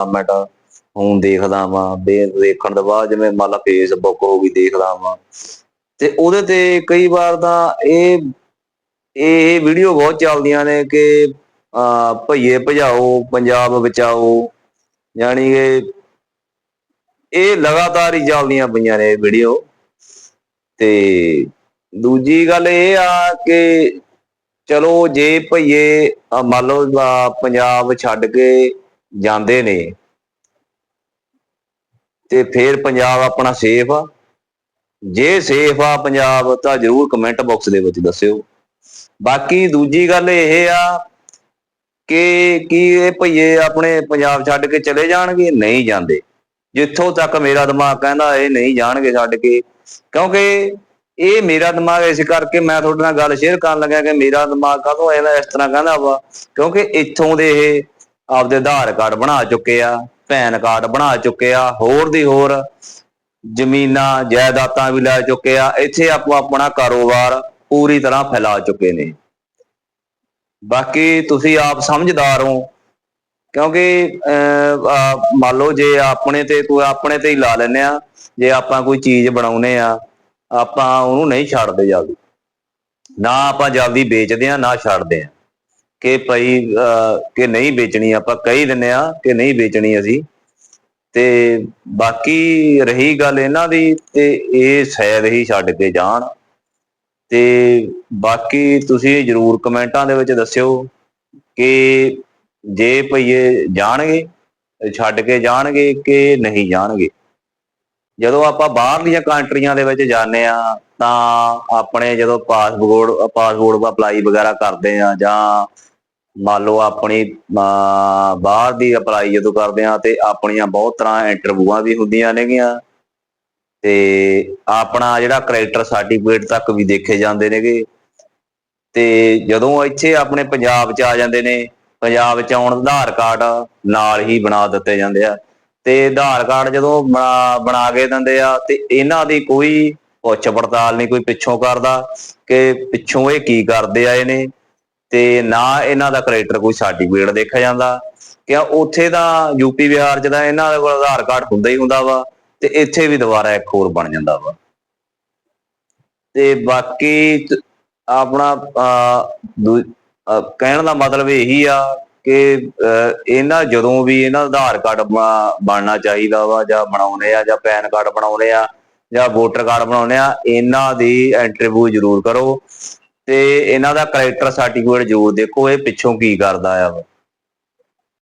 Comment ਹੁਣ ਦੇਖਦਾ ਵਾਂ ਦੇ ਦੇਖਣ ਤੋਂ ਬਾਅਦ ਜਿਵੇਂ ਮੰਨ ਲਾ ਫੇਸਬੁੱਕ ਹੋ ਗਈ, ਦੇਖਦਾ ਵਾਂ। ਤੇ ਉਹਦੇ ਤੇ ਕਈ ਵਾਰ ਤਾਂ ਇਹ ਇਹ ਵੀਡੀਓ ਬਹੁਤ ਚੱਲਦੀਆਂ ਨੇ ਕਿ ਭਈਏ ਭਜਾਓ, ਪੰਜਾਬ ਬਚਾਓ, ਯਾਨੀ ਕਿ ਇਹ ਲਗਾਤਾਰ ਹੀ ਚੱਲਦੀਆਂ ਪਈਆਂ ਨੇ ਵੀਡੀਓ ਤੇ ਦੂਜੀ ਗੱਲ ਇਹ ਆ ਕਿ ਚਲੋ ਜੇ ਭਈਏ ਮੰਨ ਲਓ ਪੰਜਾਬ ਛੱਡ ਕੇ ਜਾਂਦੇ ਨੇ। ਤੇ ਫੇਰ ਪੰਜਾਬ ਆਪਣਾ ਸੇਫ ਆ। ਜੇ ਸੇਫ ਆ ਪੰਜਾਬ, ਤਾਂ ਜਰੂਰ ਕਮੈਂਟ ਬਾਕਸ ਦੇ ਵਿੱਚ ਦੱਸਿਓ। ਬਾਕੀ ਦੂਜੀ ਗੱਲ ਇਹ ਆ ਕਿ ਕੀ ਇਹ ਭਈਏ ਆਪਣੇ ਪੰਜਾਬ ਛੱਡ ਕੇ ਚਲੇ ਜਾਣਗੇ? ਨਹੀਂ ਜਾਂਦੇ। ਜਿੱਥੋਂ ਤੱਕ ਮੇਰਾ ਦਿਮਾਗ ਕਹਿੰਦਾ, ਇਹ ਨਹੀਂ ਜਾਣਗੇ ਛੱਡ ਕੇ। ਕਿਉਂਕਿ ਇਹ ਮੇਰਾ ਦਿਮਾਗ ਇਸ ਕਰਕੇ ਮੈਂ ਤੁਹਾਡੇ ਨਾਲ ਗੱਲ ਸ਼ੇਅਰ ਕਰਨ ਲੱਗਾ ਕਿ ਮੇਰਾ ਦਿਮਾਗ ਕਾਹਤੋਂ ਇਹਦਾ ਇਸ ਤਰ੍ਹਾਂ ਕਹਿੰਦਾ ਵਾ? ਕਿਉਂਕਿ ਇੱਥੋਂ ਦੇ ਇਹ ਆਪਦੇ ਆਧਾਰ ਕਾਰਡ ਬਣਾ ਚੁੱਕੇ ਆ ਪੈਨ ਕਾਰਡ ਬਣਾ ਚੁੱਕੇ ਆ ਹੋਰ ਦੀ ਹੋਰ ਜ਼ਮੀਨਾਂ ਜਾਇਦਾਦਾਂ ਵੀ ਲੈ ਚੁੱਕੇ ਆ ਇੱਥੇ ਆਪੋ ਆਪਣਾ ਕਾਰੋਬਾਰ ਪੂਰੀ ਤਰ੍ਹਾਂ ਫੈਲਾ ਚੁੱਕੇ ਨੇ। ਬਾਕੀ ਤੁਸੀਂ ਆਪ ਸਮਝਦਾਰ ਹੋ ਕਿਉਂਕਿ ਅਹ, ਮੰਨ ਲਓ ਜੇ ਆਪਣੇ ਤੇ ਕੋਈ ਆਪਣੇ ਤੇ ਹੀ ਲਾ ਲੈਨੇ ਆ ਜੇ ਆਪਾਂ ਕੋਈ ਚੀਜ਼ ਬਣਾਉਨੇ ਆ ਆਪਾਂ ਉਹਨੂੰ ਨਹੀਂ ਛੱਡਦੇ ਜਲਦੀ। ਨਾ ਆਪਾਂ ਜਲਦੀ ਵੇਚਦੇ ਆ ਨਾ ਛੱਡਦੇ ਆ। ਕਿ ਭਾਈ ਕਿ ਨਹੀਂ ਵੇਚਣੀ, ਆਪਾਂ ਕਹੀ ਦਿੰਨੇ ਆ ਕਿ ਨਹੀਂ ਵੇਚਣੀ ਅਸੀਂ। ਤੇ ਬਾਕੀ ਰਹੀ ਗੱਲ ਇਹਨਾਂ ਦੀ, ਤੇ ਇਹ ਸ਼ਾਇਦ ਹੀ ਛੱਡ ਕੇ ਜਾਣ। ਤੇ ਬਾਕੀ ਤੁਸੀਂ ਜਰੂਰ ਕਮੈਂਟਾਂ ਦੇ ਵਿੱਚ ਦੱਸਿਓ ਕਿ ਜੇ ਭਈਏ ਜਾਣਗੇ, ਛੱਡ ਕੇ ਜਾਣਗੇ ਕਿ ਨਹੀਂ ਜਾਣਗੇ। ਜਦੋਂ ਆਪਾਂ ਬਾਹਰਲੀਆਂ ਕੰਟਰੀਆਂ ਦੇ ਵਿੱਚ ਜਾਂਦੇ ਆ, ਤਾਂ ਆਪਣੇ ਜਦੋਂ ਪਾਸਪੋਰਟ ਪਾਸਪੋਰਟ ਅਪਲਾਈ ਵਗੈਰਾ ਕਰਦੇ ਆ ਜਾਂ ਮੰਨ ਲਓ ਆਪਣੀ ਅਹ, ਬਾਹਰ ਦੀ ਅਪਲਾਈ ਜਦੋਂ ਕਰਦੇ ਆ ਤੇ ਆਪਣੀਆਂ ਬਹੁਤ ਤਰ੍ਹਾਂ ਇੰਟਰਵਿਊਆਂ ਵੀ ਹੁੰਦੀਆਂ ਨੇਗੀਆਂ। ਤੇ ਆਪਣਾ ਜਿਹੜਾ ਕਰੈਕਟਰ ਸਰਟੀਫਿਕੇਟ ਤੱਕ ਵੀ ਦੇਖੇ ਜਾਂਦੇ ਨੇਗੇ। ਤੇ ਜਦੋਂ ਇੱਥੇ ਆਪਣੇ ਪੰਜਾਬ 'ਚ ਆ ਜਾਂਦੇ ਨੇ ਪੰਜਾਬ 'ਚ ਆਉਣ ਆਧਾਰ ਕਾਰਡ ਨਾਲ ਹੀ ਬਣਾ ਦਿੱਤੇ ਜਾਂਦੇ ਆ। ਤੇ ਆਧਾਰ ਕਾਰਡ ਜਦੋਂ ਬਣਾ ਬਣਾ ਕੇ ਦਿੰਦੇ ਆ ਤੇ ਇਹਨਾਂ ਦੀ ਕੋਈ ਪੁੱਛ ਪੜਤਾਲ ਨਹੀਂ ਕੋਈ ਪਿੱਛੋਂ ਕਰਦਾ ਕਿ ਪਿੱਛੋਂ ਇਹ ਕੀ ਕਰਦੇ ਆਏ ਨੇ। ਤੇ ਨਾ ਇਹਨਾਂ ਦਾ ਕਰੈਕਟਰ ਕੋਈ ਸਰਟੀਫਿਕੇਟ ਦੇਖਿਆ ਜਾਂਦਾ। ਕਿਆ ਉੱਥੇ ਤਾਂ ਯੂਪੀ ਬਿਹਾਰ 'ਚ ਤਾਂ ਇਹਨਾਂ ਦੇ ਕੋਲ ਆਧਾਰ ਕਾਰਡ ਹੁੰਦਾ ਹੀ ਹੁੰਦਾ ਵਾ ਤੇ ਇੱਥੇ ਵੀ ਦੁਬਾਰਾ ਇੱਕ ਹੋਰ ਬਣ ਜਾਂਦਾ ਵਾ। ਤੇ ਬਾਕੀ ਆਪਣਾ ਅਹ, ਦੂ- ਅਹ, ਕਹਿਣ ਦਾ ਮਤਲਬ ਇਹੀ ਆ ਕਿ ਅਹ, ਇਹਨਾਂ ਜਦੋਂ ਵੀ ਇਹਨਾਂ ਦਾ ਆਧਾਰ ਕਾਰਡ ਬਣਨਾ ਚਾਹੀਦਾ ਵਾ ਜਾਂ ਬਣਾਉਣੇ ਆ ਜਾਂ ਪੈਨ ਕਾਰਡ ਬਣਾਉਣੇ ਆ ਜਾਂ ਵੋਟਰ ਕਾਰਡ ਬਣਾਉਣੇ ਆ ਇਹਨਾਂ ਦੀ ਇੰਟਰਵਿਊ ਜ਼ਰੂਰ ਕਰੋ। ਤੇ ਇਹਨਾਂ ਦਾ ਕਰੈਕਟਰ ਸਰਟੀਫਿਕੇਟ ਜ਼ਰੂਰ ਦੇਖੋ ਇਹ ਪਿੱਛੋਂ ਕੀ ਕਰਦਾ ਆ ਵਾ।